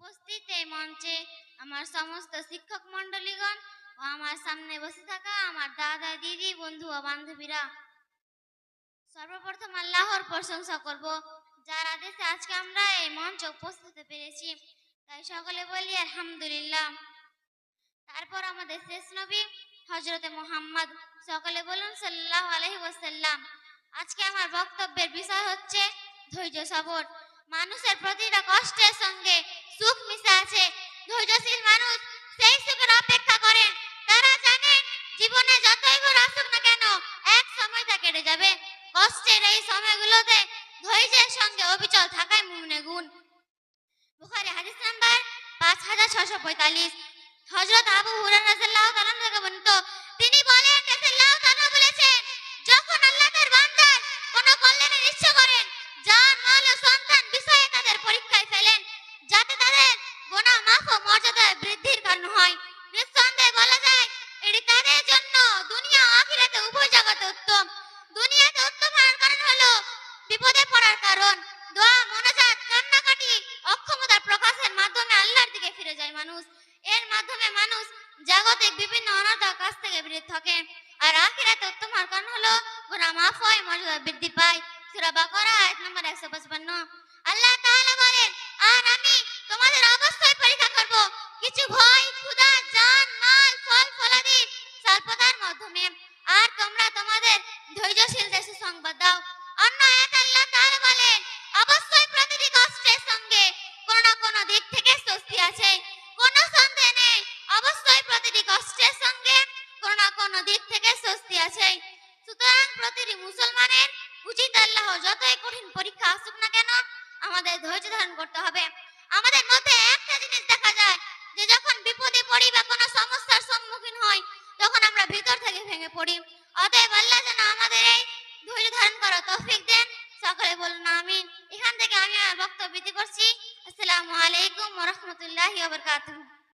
উপস্থিত এই মঞ্চে আমার সমস্ত শিক্ষক মণ্ডলীগণ ও আমার সামনে বসে থাকা আমার দাদা, দিদি, বন্ধু ও বান্ধবীরা, সর্বপ্রথম আল্লাহর প্রশংসা করব। যার আদেশে আজকে আমরা এই মঞ্চে উপস্থিত পেরেছি তাই সকলে বলি, আলহামদুলিল্লাহ। তারপর আমাদের শেষ নবী হজরতে মোহাম্মদ, সকলে বলুন সাল্লাহ আলহি ওয়াসাল্লাম, আজকে আমার বক্তব্যের বিষয় হচ্ছে ধৈর্য সবর। মানুষের প্রতিটা কষ্টের সঙ্গে সুখ মিশে আছে। ধৈর্যশীল মানুষ সেই সুখের অপেক্ষা করেন। তারা জানেন জীবনে যতই ঘর আসুক না কেন, এক সময় তা কেটে যাবে। কষ্টের এই সময়গুলোতে ধৈর্যের সঙ্গে অবিচল থাকাই মুমনে গুণ। বুখারী হাদিস নাম্বার পাঁচ হাজার ছশো পঁয়তাল্লিশ। হজরত আবু হুরায়রা রাদিয়াল্লাহু তাআলা থেকে বর্ণিত, তিনি বলেন রাদিয়াল্লাহু তাআলা বলেছেন, যখন আল্লাহ তার বান্দার কোনো কল্যাণের ইচ্ছা করেন জান মাল ও ও বৃদ্ধির কারণ হয়। নিঃসন্দেহে বলা যায়, এটি তাদের জন্য দুনিয়া আখিরাতে উভয় জগতে উত্তম। দুনিয়াতে উত্তম হওয়ার কারণ হলো বিপদে পড়ার কারণ। দোয়া, মনোজাত, কান্নাকাটি অক্ষমতার প্রকাশের মাধ্যমে আল্লাহর দিকে ফিরে যায় মানুষ। এর মাধ্যমে মানুষ জাগতিক বিভিন্ন অনাদার কাছ থেকে বিরত থাকে। আর আখিরাতে উত্তম হওয়ার কারণ হলো গুনাহ মাফ হয়, মর্যাদা বৃদ্ধি পায়। সূরা বাকারা, আয়াত নম্বর 155 আল্লাহ তাআলা বলেন, আর আমি তোমাদের অবশ্যই পরীক্ষা করব। কিছু ভয়, ক্ষুধা, জান, মাল, ফল, ফলাদি, স্বল্পতার মাধ্যমে। আর তোমরা তোমাদের ধৈর্যশীলদের সুসংবাদ দাও। অন্য আয়াত আল্লাহ তাআলা বলেন, অবশ্যই প্রতিটি কষ্টের সঙ্গে কোনো না দিক থেকে স্বস্তি আছে। কোনো সন্দেহ নেই, অবশ্যই প্রতিটি কষ্টের সঙ্গে কোনো না কোনো দিক থেকে স্বস্তি আছে। সুতরাং প্রতিটি মুসলমানের উচিত আল্লাহ যতই কঠিন পরীক্ষা আসুক না কেন, আমাদের ধৈর্য ধারণ করতে হবে আমাদের মধ্যে একটা জিনিস দেখা যায় যে যখন বিপদে পড়ি বা কোনো সমস্যার সম্মুখীন হই তখন আমরা ভিতর থেকে ভেঙে পড়ি। অতএব আল্লাহ যেন আমাদের এই ধৈর্য ধারণ করার তৌফিক দেন। সকলে বলুন, আমিন। এখান থেকে আমি আমার বক্তব্য করছি। আসসালামু আলাইকুম ওয়া রাহমাতুল্লাহি